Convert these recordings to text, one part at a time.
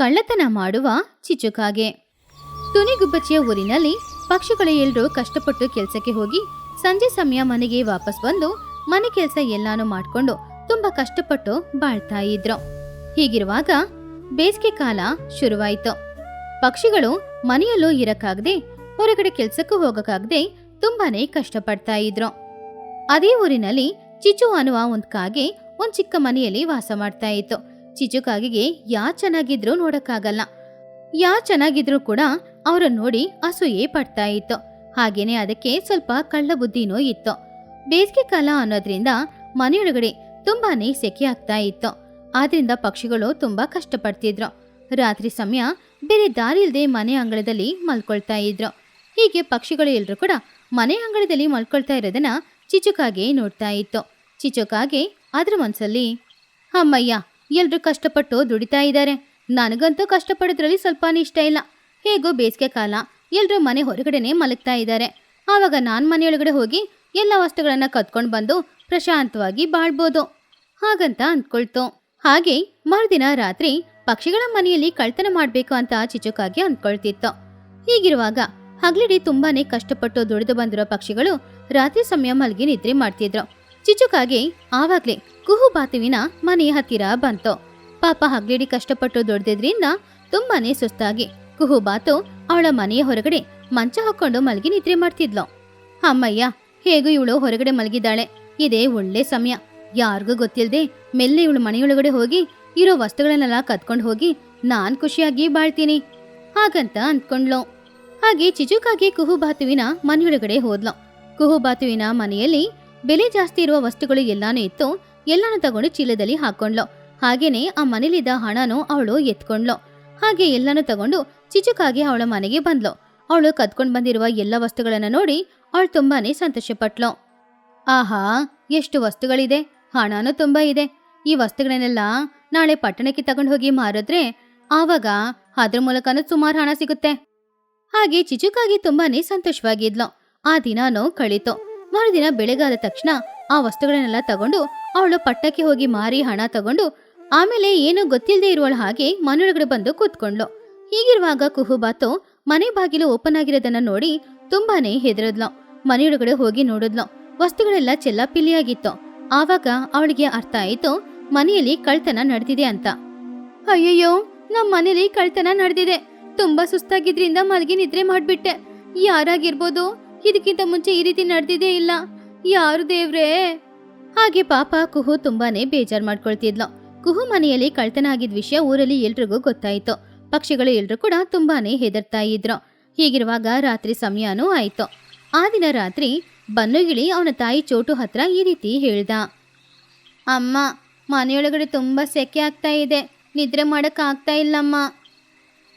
ಕಳ್ಳತನ ಮಾಡುವ ಚಿಚುಕಾಗೆ. ತುನಿಗುಬ್ಬಚ್ಚಿಯ ಊರಿನಲ್ಲಿ ಪಕ್ಷಿಗಳು ಎಲ್ಲರೂ ಕಷ್ಟಪಟ್ಟು ಕೆಲಸಕ್ಕೆ ಹೋಗಿ ಸಂಜೆ ಸಮಯ ಮನೆಗೆ ವಾಪಸ್ ಬಂದು ಮನೆ ಕೆಲಸ ಎಲ್ಲಾನು ಮಾಡಿಕೊಂಡು ತುಂಬಾ ಕಷ್ಟಪಟ್ಟು ಬಾಳ್ತಾ ಇದ್ರು. ಹೀಗಿರುವಾಗ ಬೇಸಿಗೆ ಕಾಲ ಶುರುವಾಯಿತು. ಪಕ್ಷಿಗಳು ಮನೆಯಲ್ಲೂ ಇರಕ್ಕಾಗದೆ ಹೊರಗಡೆ ಕೆಲಸಕ್ಕೂ ಹೋಗಕ್ಕಾಗದೆ ತುಂಬಾನೇ ಕಷ್ಟಪಡ್ತಾ ಇದ್ರು. ಅದೇ ಊರಿನಲ್ಲಿ ಚಿಚು ಅನ್ನುವ ಒಂದು ಕಾಗೆ ಒಂದು ಚಿಕ್ಕ ಮನೆಯಲ್ಲಿ ವಾಸ ಮಾಡ್ತಾ ಇತ್ತು. ಚಿಚು ಕಾಗೆಗೆ ಯಾ ಚೆನ್ನಾಗಿದ್ರೂ ನೋಡಕ್ಕಾಗಲ್ಲ. ಯಾ ಚೆನ್ನಾಗಿದ್ರೂ ಕೂಡ ಅವರನ್ನು ನೋಡಿ ಅಸೂಯೆ ಪಡ್ತಾ ಇತ್ತು. ಹಾಗೇನೆ ಅದಕ್ಕೆ ಸ್ವಲ್ಪ ಕಳ್ಳ ಬುದ್ಧಿನೂ ಇತ್ತು. ಬೇಸಿಗೆ ಕಾಲ ಅನ್ನೋದ್ರಿಂದ ಮನೆಯೊಳಗಡೆ ತುಂಬಾನೇ ಸೆಕೆ ಆಗ್ತಾ ಇತ್ತು. ಆದ್ರಿಂದ ಪಕ್ಷಿಗಳು ತುಂಬಾ ಕಷ್ಟಪಡ್ತಿದ್ರು. ರಾತ್ರಿ ಸಮಯ ಬೇರೆ ದಾರಿ ಇಲ್ಲದೆ ಮನೆ ಅಂಗಳದಲ್ಲಿ ಮಲ್ಕೊಳ್ತಾ ಇದ್ರು. ಹೀಗೆ ಪಕ್ಷಿಗಳು ಎಲ್ಲರೂ ಕೂಡ ಮನೆ ಅಂಗಳದಲ್ಲಿ ಮಲ್ಕೊಳ್ತಾ ಇರೋದನ್ನ ಚಿಚುಕಾಗೆ ನೋಡ್ತಾ ಇತ್ತು. ಚಿಚುಕಾಗೆ ಅದ್ರ ಮನಸ್ಸಲ್ಲಿ ಅಮ್ಮಯ್ಯ ಎಲ್ರು ಕಷ್ಟಪಟ್ಟು ದುಡಿತಾ ಇದ್ದಾರೆ. ನನಗಂತೂ ಕಷ್ಟಪಡೋದ್ರಲ್ಲಿ ಸ್ವಲ್ಪ ಇಷ್ಟ ಇಲ್ಲ. ಹೇಗೋ ಬೇಸಿಗೆ ಕಾಲ ಎಲ್ಲರೂ ಮನೆ ಹೊರಗಡೆನೇ ಮಲಗ್ತಾ ಇದ್ದಾರೆ. ಆವಾಗ ನಾನು ಮನೆಯೊಳಗಡೆ ಹೋಗಿ ಎಲ್ಲ ವಸ್ತುಗಳನ್ನು ಕತ್ಕೊಂಡು ಬಂದು ಪ್ರಶಾಂತವಾಗಿ ಬಾಳ್ಬೋದು. ಹಾಗಂತ ಅಂದ್ಕೊಳ್ತು. ಹಾಗೆ ಮರುದಿನ ರಾತ್ರಿ ಪಕ್ಷಿಗಳ ಮನೆಯಲ್ಲಿ ಕಳ್ತನ ಮಾಡಬೇಕು ಅಂತ ಚಿಚುಕಾಗಿ ಅಂದ್ಕೊಳ್ತಿತ್ತು. ಹೀಗಿರುವಾಗ ಹಗ್ಲಿಡಿ ತುಂಬಾನೇ ಕಷ್ಟಪಟ್ಟು ದುಡಿದು ಬಂದಿರೋ ಪಕ್ಷಿಗಳು ರಾತ್ರಿ ಸಮಯ ಮಲಗಿ ನಿದ್ರೆ ಮಾಡ್ತಿದ್ರು. ಚಿಚುಕಾಗಿ ಆವಾಗ್ಲೇ ಕುಹು ಮನೆಯ ಮನೆ ಹತ್ತಿರ ಬಂತು. ಪಾಪ ಹಗ್ಲಿಡಿ ಕಷ್ಟಪಟ್ಟು ದೊಡ್ದಿದ್ರಿಂದ ತುಂಬಾನೇ ಸುಸ್ತಾಗಿ. ಕುಹುಬಾತು ಅವಳ ಮನೆಯ ಹೊರಗಡೆ ಮಂಚ ಹಾಕೊಂಡು ಮಲಗಿ ನಿದ್ರೆ ಮಾಡ್ತಿದ್ಲು. ಅಮ್ಮಯ್ಯ, ಹೇಗೂ ಇವಳು ಹೊರಗಡೆ ಮಲಗಿದ್ದಾಳೆ? ಇದೇ ಒಳ್ಳೆ ಸಮಯ. ಯಾರಿಗೂ ಗೊತ್ತಿಲ್ಲದೆ ಮೆಲ್ಲೆ ಇವಳು ಮನೆಯೊಳಗಡೆ ಹೋಗಿ ಇರೋ ವಸ್ತುಗಳನ್ನೆಲ್ಲ ಕತ್ಕೊಂಡು ಹೋಗಿ ನಾನ್ ಖುಷಿಯಾಗಿ ಬಾಳ್ತೀನಿ. ಹಾಗಂತ ಅಂದ್ಕೊಂಡ್ಲು ಹಾಗೆ ಚಿಚುಕಾಗಿ ಕುಹುಬಾತುವಿನ ಮನೆಯೊಳಗಡೆ ಹೋದ್ಲು. ಕುಹುಬಾತುವಿನ ಮನೆಯಲ್ಲಿ ಬೆಲೆ ಜಾಸ್ತಿ ಇರುವ ವಸ್ತುಗಳು ಎಲ್ಲಾನು ಇತ್ತು. ಎಲ್ಲಾನು ತಗೊಂಡು ಚೀಲದಲ್ಲಿ ಹಾಕೊಂಡ್ಲು. ಹಾಗೇನೆ ಆ ಮನೇಲಿದ್ದ ಹಣನು ಅವಳು ಎತ್ಕೊಂಡ್ಲು. ಹಾಗೆ ಎಲ್ಲಾನು ತಗೊಂಡು ಚಿಚುಕಾಗಿ ಅವಳ ಮನೆಗೆ ಬಂದ್ಲು. ಅವಳು ಕದ್ಕೊಂಡ್ ಬಂದಿರುವ ಎಲ್ಲ ವಸ್ತುಗಳನ್ನ ನೋಡಿ ಅವಳು ತುಂಬಾನೇ ಸಂತೋಷಪಟ್ಲು. ಆಹಾ, ಎಷ್ಟು ವಸ್ತುಗಳಿದೆ? ಹಣನೂ ತುಂಬಾ ಇದೆ. ಈ ವಸ್ತುಗಳನ್ನೆಲ್ಲ ನಾಳೆ ಪಟ್ಟಣಕ್ಕೆ ತಗೊಂಡು ಹೋಗಿ ಮಾರಿದ್ರೆ ಆವಾಗ ಅದ್ರ ಮೂಲಕನೂ ಸುಮಾರು ಹಣ ಸಿಗುತ್ತೆ. ಹಾಗೆ ಚಿಚುಕಾಗಿ ತುಂಬಾನೇ ಸಂತೋಷವಾಗಿದ್ಲು. ಆ ದಿನಾನು ಕಳೀತು. ಮರುದಿನ ಬೆಳಗಾದ ತಕ್ಷಣ ಆ ವಸ್ತುಗಳನ್ನೆಲ್ಲ ತಗೊಂಡು ಅವಳು ಪಟ್ಟಕ್ಕೆ ಹೋಗಿ ಮಾರಿ ಹಣ ತಗೊಂಡು ಆಮೇಲೆ ಏನೂ ಗೊತ್ತಿಲ್ಲದೆ ಇರುವಳ ಹಾಗೆ ಮನೆಯೊಳಗಡೆ ಬಂದು ಕೂತ್ಕೊಂಡ್ಲು ಹೀಗಿರುವಾಗ ಕುಹುಬಾತು ಮನೆ ಬಾಗಿಲು ಓಪನ್ ಆಗಿರೋದನ್ನ ನೋಡಿ ತುಂಬಾನೇ ಹೆದರದ್ಲು. ಮನೆಯೊಳಗಡೆ ಹೋಗಿ ನೋಡಿದ್ಲು. ವಸ್ತುಗಳೆಲ್ಲ ಚೆಲ್ಲಾಪಿಲ್ಲಿಯಾಗಿತ್ತು. ಆವಾಗ ಅವಳಿಗೆ ಅರ್ಥ ಆಯಿತು, ಮನೆಯಲ್ಲಿ ಕಳ್ತನ ನಡೆದಿದೆ ಅಂತ. ಅಯ್ಯಯ್ಯೋ ನಮ್ಮ ಮನೇಲಿ ಕಳ್ತನ ನಡೆದಿದೆ. ತುಂಬಾ ಸುಸ್ತಾಗಿದ್ರಿಂದ ಮಲಗಿ ನಿದ್ರೆ ಮಾಡ್ಬಿಟ್ಟೆ. ಯಾರಾಗಿರ್ಬೋದು? ಇದಕ್ಕಿಂತ ಮುಂಚೆ ಈ ರೀತಿ ನಡೆದಿದೆ ಇಲ್ಲ. ಯಾರು ದೇವ್ರೇ? ಹಾಗೆ ಪಾಪ ಕುಹು ತುಂಬಾನೇ ಬೇಜಾರ್ ಮಾಡ್ಕೊಳ್ತಿದ್ಲು. ಕುಹು ಮನೆಯಲ್ಲಿ ಕಳ್ತನ ಆಗಿದ್ ವಿಷಯ ಊರಲ್ಲಿ ಎಲ್ರಿಗೂ ಗೊತ್ತಾಯ್ತು. ಪಕ್ಷಿಗಳು ಎಲ್ರು ಕೂಡ ತುಂಬಾನೇ ಹೆದರ್ತಾ ಇದ್ರು. ಹೀಗಿರುವಾಗ ರಾತ್ರಿ ಸಮಯನೂ ಆಯಿತು. ಆ ದಿನ ರಾತ್ರಿ ಬನ್ನುಗಿಳಿ ಅವನ ತಾಯಿ ಚೋಟು ಹತ್ರ ಈ ರೀತಿ ಹೇಳ್ದ. ಅಮ್ಮ, ಮನೆಯೊಳಗಡೆ ತುಂಬ ಸೆಕೆ ಆಗ್ತಾ ಇದೆ. ನಿದ್ರೆ ಮಾಡಕ್ ಆಗ್ತಾ ಇಲ್ಲಮ್ಮ.